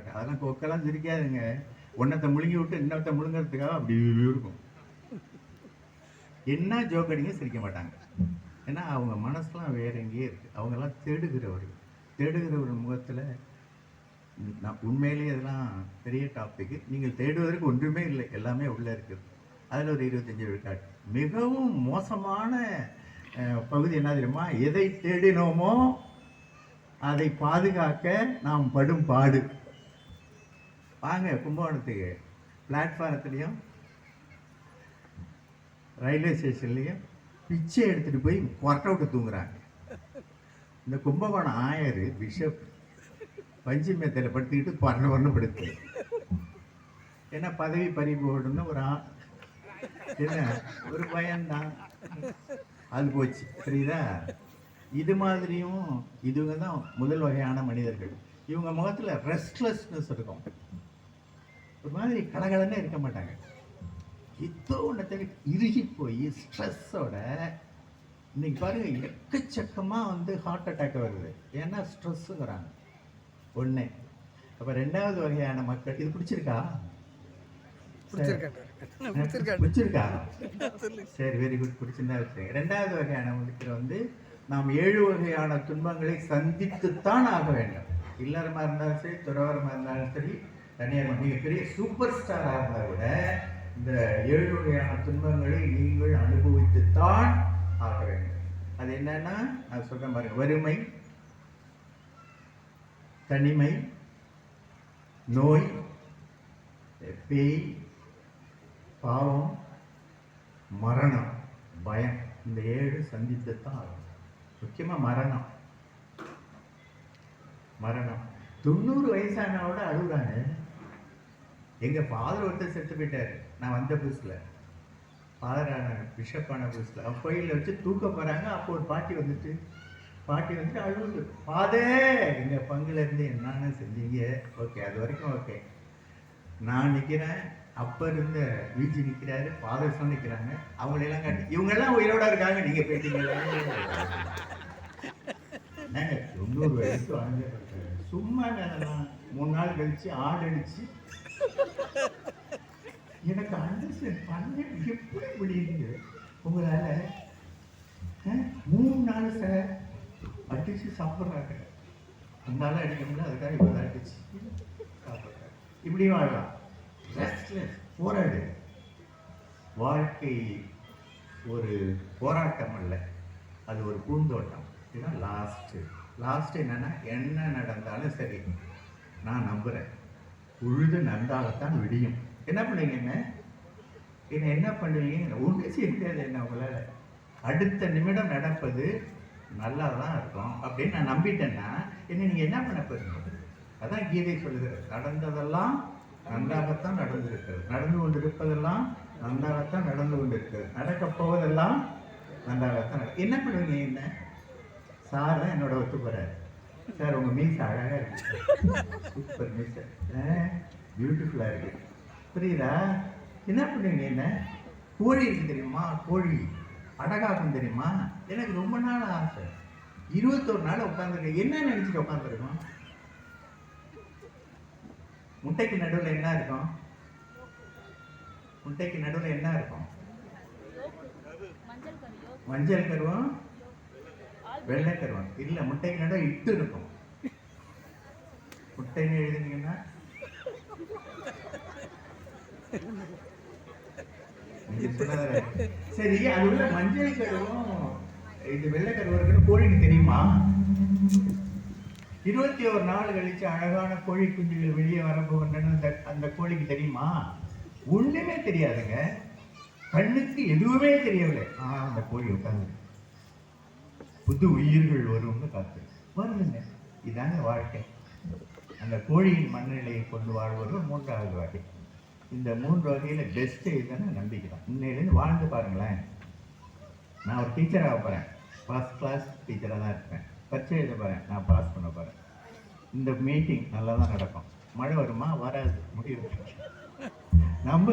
மாட்டேன் அதெல்லாம் கொக்கெல்லாம் சிரிக்காதுங்க. ஒன்னத்தை முழுங்கி விட்டு இன்னொருத்த முழுங்கிறதுக்காக அப்படி இருக்கும். என்ன ஜோக் அடிங்க சிரிக்க மாட்டாங்க. ஏன்னா அவங்க மனசுலாம் வேற எங்கேயே இருக்கு. அவங்கெல்லாம் தேடுகிறவர்கள் தேடுகிறவர் முகத்தில் நான் உண்மையிலேயே அதெல்லாம் பெரிய டாபிக் நீங்கள் தேடுவதற்கு ஒன்றுமே இல்லை. எல்லாமே உள்ளே இருக்குது அதில் ஒரு இருபத்தஞ்சு விழுக்காடு மிகவும் மோசமான பகுதி என்ன தெரியுமா? எதை தேடினோமோ அதை பாதுகாக்க நாம் படும் பாடு. வாங்க கும்பகோணத்துக்கு பிளாட்ஃபாரத்துலேயும் ரயில்வே ஸ்டேஷன்லேயும் பிச்சை எடுத்துகிட்டு போய் கொரட்டை விட்டு தூங்குறாங்க. இந்த கும்பகோணம் ஆயர் பிஷப் பஞ்சு மேத்தையில் படுத்துக்கிட்டு பரண வரணும் படுத்து. ஏன்னா பதவி பறி போடணும்னு ஒரு ஆ என்ன ஒரு பயம்தான். அது போச்சு. சரிதா இது மாதிரியும் இதுங்க தான் முதல் வகையான மனிதர்கள். இவங்க முகத்தில் ரெஸ்ட்லெஸ்னஸ் இருக்கும். ஒரு மாதிரி கலகலன்னு இருக்க மாட்டாங்க. ஏதோ ஒன்றத்தை இறுகி போய் ஸ்ட்ரெஸ்ஸோட இன்னைக்கு பாருங்க எக்கச்சக்கமாக வந்து ஹார்ட் அட்டாக் வருது. ஏன்னா ஸ்ட்ரெஸ்ஸுங்கிறாங்க ஒன்று அப்போ ரெண்டாவது வகையான மக்கள் இது பிடிச்சிருக்கா? பிடிச்சிருக்கா? சரி வெரி குட் பிடிச்சிருந்தா வச்சுருங்க ரெண்டாவது வகையான மக்கள் வந்து நாம் ஏழு வகையான துன்பங்களை சந்தித்துத்தான் ஆக வேண்டும். இல்லறமா இருந்தாலும் சரி துறவரமா இருந்தாலும் சரி தனியார் மிகப்பெரிய சூப்பர் ஸ்டாராக இருந்தால் விட இந்த ஏழு வகையான துன்பங்களை நீங்கள் அனுபவித்துத்தான் ஆக வேண்டும். அது என்னன்னா நான் சொல்கிறேன் பாருங்க வறுமை தனிமை நோய் பேய் பாவம் மரணம் பயம் இந்த ஏழு சந்தித்துத்தான் ஆகும் முக்கியமாக மரணம். மரணம். தொண்ணூறு வயசானவோட அழுகுறாங்க. எங்கள் ஃபாதர் ஒருத்தர் செத்து போயிட்டாரு. நான் வந்த புதுசில். ஃபாதரான பிஷப்பான புதுசில். அவன் கோயிலில் வச்சு தூக்க போகிறாங்க அப்போ ஒரு பாட்டி வந்துட்டு பாட்டி வந்துட்டு அழுகுது. ஃபாதே எங்கள் பங்குலேருந்து என்னென்ன செஞ்சீங்க? ஓகே அது வரைக்கும் ஓகே. நான் நிற்கிறேன் அப்போ இருந்த வீச்சு நிற்கிறாரு ஃபாதர்ஸ்லாம் நிற்கிறாங்க அவங்களெல்லாம் காட்டி இவங்கெல்லாம் உயிரோட இருக்காங்க. நீங்கள் போயிட்டீங்களே என்னங்க தொண்ணூறு வயசு வாழ்ந்துருக்காரு சும்மா மூணு நாள் கழிச்சு ஆடு அடிச்சு எனக்கு அண்டர்ஸ்டாண்ட் பண்ண எப்படி முடியுது உங்களால் மூணு நாள் சார் அடிச்சு சாப்பிட்றாங்க. அதனால அடிக்க முடியல அதுக்காக இப்போ அடிச்சு சாப்பிட்றாங்க. இப்படி வாழலாம். ரெஸ்ட்லெஸ் போராடு. வாழ்க்கை ஒரு போராட்டம் அல்ல. அது ஒரு பூந்தோட்டம். இதுதான் லாஸ்ட்டு லாஸ்ட் என்னன்னா என்ன நடந்தாலும் சரி. நான் நம்புகிறேன் உழுது நந்தால்தான் விடியும். என்ன பண்ணுவீங்க என்ன? என்ன என்ன பண்ணுவீங்க? ஒன்றும் செய்ய முடியாது என்ன உங்களால் அடுத்த நிமிடம் நடப்பது நல்லா தான் இருக்கும் அப்படின்னு நான் நம்பிட்டேன்னா என்ன நீங்கள் என்ன பண்ண போறீங்க? அதான் கீதை சொல்லுகிறது நடந்ததெல்லாம் நன்றாகத்தான் நடந்திருக்கிறது. நடந்து கொண்டிருப்பதெல்லாம் நன்றாகத்தான் நடந்து கொண்டிருக்கிறது. நடக்கப் போவதெல்லாம் நன்றாகத்தான் நட- என்ன பண்ணுவீங்க என்ன? சார் தான் என்னோட ஒத்து போகிறார் சார் உங்கள் மீன்ஸ் அழகாக இருக்கு. சூப்பர் மீன்ஸ் பியூட்டிஃபுல்லாக இருக்குது புரியுதா? என்ன பண்ணுவீங்க என்ன? கோழி இருக்கு தெரியுமா? கோழி. அடகாக்கும் தெரியுமா? எனக்கு ரொம்ப நாள் ஆசை. இருபத்தோரு நாள் உட்காந்துருக்கேன் என்ன நினச்சிட்டு உட்காந்துருக்கோம் முட்டைக்கு நடுவில் என்ன இருக்கும்? முட்டைக்கு நடுவில் என்ன இருக்கும்? மஞ்சள் கருவம் வெள்ளை கருவம் இல்லை முட்டைக்கு நடுவில் இட்டு இருக்கும். முட்டைன்னு எழுதுனீங்கன்னா? சரி அது உள்ள மஞ்சள் கருவும் இது வெள்ளை கருவம் கோழிக்கு தெரியுமா? இருபத்தி ஒரு நாள் கழிச்சு அழகான கோழி குஞ்சுகள் வெளியே வரப்போகின்றன. அந்த அந்த கோழிக்கு தெரியுமா? ஒண்ணுமே தெரியாதுங்க. கண்ணுக்கு எதுவுமே தெரியவில்லை. ஆ அந்த கோழி உட்காந்து புது உயிர்கள் வரும்னு காத்து. வருதுங்க. இதாங்க வாழ்க்கை. அந்த கோழியின் மனநிலையை கொண்டு வாழ்வது மூன்றாவது வாழ்க்கை. இந்த மூன்று வகையில் பெஸ்ட்டு இதுன்னு நம்பிக்கை தான் இன்னையிலேருந்து வாழ்ந்து பாருங்களேன். நான் ஒரு டீச்சராக போகிறேன் ஃபர்ஸ்ட் கிளாஸ் டீச்சராக தான் இருப்பேன். பரீட்சை எழுத போகிறேன் நான் பாஸ் பண்ண போகிறேன் இந்த மீட்டிங் நல்லா தான் நடக்கும். மழை வருமா? வராது. முடிவு. நம்ம